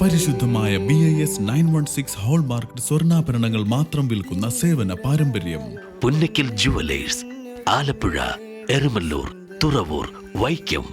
പരിശുദ്ധമായ B I S nine one six hallmark സ്വർണാഭരണങ്ങൾ മാത്രം വിൽക്കുന്ന സേവന പാരമ്പര്യം. പുന്നക്കിൽ ജുവലേഴ്സ് ആലപ്പുഴ എരുമല്ലൂർ തുറവൂർ വൈക്കം.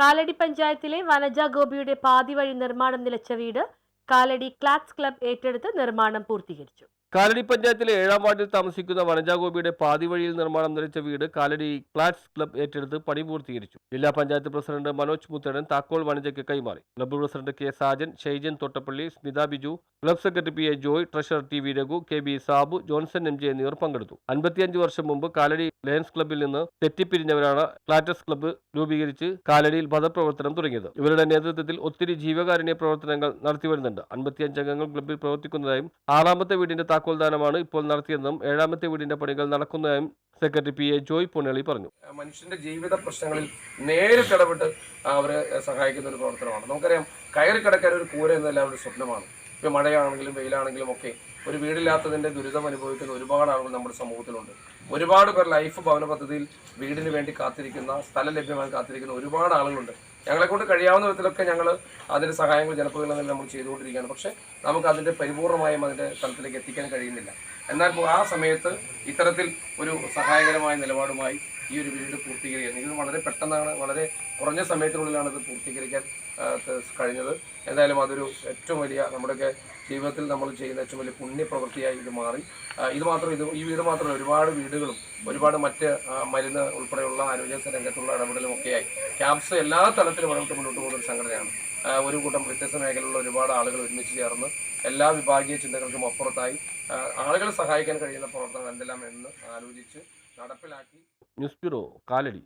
കാലടി പഞ്ചായത്തിലെ വനജ ഗോപിയുടെ പാതി വഴി നിർമ്മാണം നിലച്ച വീട് കാലടി ക്ലാസ് ക്ലബ് ഏറ്റെടുത്ത് നിർമ്മാണം പൂർത്തീകരിച്ചു. കാലടി പഞ്ചായത്തിലെ ഏഴാം വാർഡിൽ താമസിക്കുന്ന വനജാഗോപിയുടെ പാതി വഴിയിൽ നിർമ്മാണം നിലച്ച വീട് കാലടി ഫ്ലാറ്റ്സ് ക്ലബ് ഏറ്റെടുത്ത് പണി പൂർത്തീകരിച്ചു. ജില്ലാ പഞ്ചായത്ത് പ്രസിഡന്റ് മനോജ് മുത്തേടൻ താക്കോൽ വനജയ്ക്ക് കൈമാറി. Club president K Sajan Shaijan Thottappally Smitha Biju club secretary P A Joy treasurer T V Raghu K B Sabu Johnson M J എന്നിവർ പങ്കെടുത്തു. അൻപത്തിയഞ്ച് വർഷം മുമ്പ് കാലടി ലയൻസ് ക്ലബിൽ നിന്ന് തെറ്റിപ്പിരിഞ്ഞവരാണ് ക്ലാറ്റസ് ക്ലബ്ബ് രൂപീകരിച്ച് കാലടിയിൽ പദപ്രവർത്തനം തുടങ്ങിയത്. ഇവരുടെ നേതൃത്വത്തിൽ ഒത്തിരി ജീവകാരുണ്യ പ്രവർത്തനങ്ങൾ നടത്തിവരുന്നുണ്ട്. അൻപത്തിയഞ്ച് അംഗങ്ങൾ ക്ലബ്ബിൽ പ്രവർത്തിക്കുന്നതായും ആറാമത്തെ വീടിന്റെ താക്കോൽദാനമാണ് ഇപ്പോൾ നടത്തിയതെന്നും ഏഴാമത്തെ വീടിന്റെ പണികൾ നടക്കുന്നതായും secretary P A Joy Punali പറഞ്ഞു. മനുഷ്യന്റെ ജീവിത പ്രശ്നങ്ങളിൽ നേരിട്ട് ഇടപെട്ട് അവരെ സഹായിക്കുന്ന ഒരു പ്രവർത്തനമാണ്. നമുക്കറിയാം കയറി കിടക്കാൻ ഒരു കൂര എന്നല്ല അവരുടെ സ്വപ്നമാണ്. ഇപ്പൊ മഴയാണെങ്കിലും വെയിലാണെങ്കിലും ഒക്കെ ഒരു വീടില്ലാത്തതിന്റെ ദുരിതം അനുഭവിക്കുന്ന ഒരുപാട് ആളുകൾ നമ്മുടെ സമൂഹത്തിലുണ്ട്. ഒരുപാട് പേർ ലൈഫ് ഭവന പദ്ധതിയിൽ വീടിന് വേണ്ടി കാത്തിരിക്കുന്ന സ്ഥലം ലഭ്യമായി കാത്തിരിക്കുന്ന ഒരുപാട് ആളുകളുണ്ട്. ഞങ്ങളെ കൊണ്ട് കഴിയാവുന്ന വിധത്തിലൊക്കെ ഞങ്ങൾ അതിന്റെ സഹായങ്ങൾ ജനപ്രതിനിധികൾ നമ്മൾ ചെയ്തുകൊണ്ടിരിക്കുകയാണ്. പക്ഷേ നമുക്ക് അതിന്റെ പരിപൂർണമായും അതിന്റെ തലത്തിലേക്ക് എത്തിക്കാൻ കഴിയുന്നില്ല. എന്നാൽ ആ സമയത്ത് ഇത്തരത്തിൽ ഒരു സഹായകരമായ നിലപാടുമായി ഈ ഒരു വീട് പൂർത്തീകരിക്കുന്നത് ഇത് വളരെ പെട്ടെന്നാണ് വളരെ കുറഞ്ഞ സമയത്തിനുള്ളിലാണ് ഇത് പൂർത്തീകരിക്കാൻ കഴിഞ്ഞത്. എന്തായാലും അതൊരു ഏറ്റവും വലിയ നമ്മുടെയൊക്കെ ജീവിതത്തിൽ നമ്മൾ ചെയ്യുന്ന ഏറ്റവും വലിയ പുണ്യപ്രവൃത്തിയായി ഇത് മാറി. ഇത് മാത്രം ഇത് ഈ വീട് മാത്രമല്ല ഒരുപാട് വീടുകളും ഒരുപാട് മറ്റ് മരുന്ന് ഉൾപ്പെടെയുള്ള ആരോഗ്യ രംഗത്തുള്ള ഇടപെടലും ഒക്കെയായി ക്യാബ്സ് എല്ലാ തലത്തിലും മുന്നോട്ട് മുന്നോട്ട് പോകുന്ന ഒരു സംഘടനയാണ്. ഒരു കൂട്ടം വ്യത്യസ്ത മേഖലയിലുള്ള ഒരുപാട് ആളുകൾ ഒരുമിച്ച് ചേർന്ന് എല്ലാ വിഭാഗീയ ചിന്തകൾക്കും അപ്പുറത്തായി ആളുകളെ സഹായിക്കാൻ കഴിയുന്ന പ്രവർത്തനങ്ങൾ എന്തെല്ലാം എന്ന് ആലോചിച്ച് നടപ്പിലാക്കി. News bureau Kalady.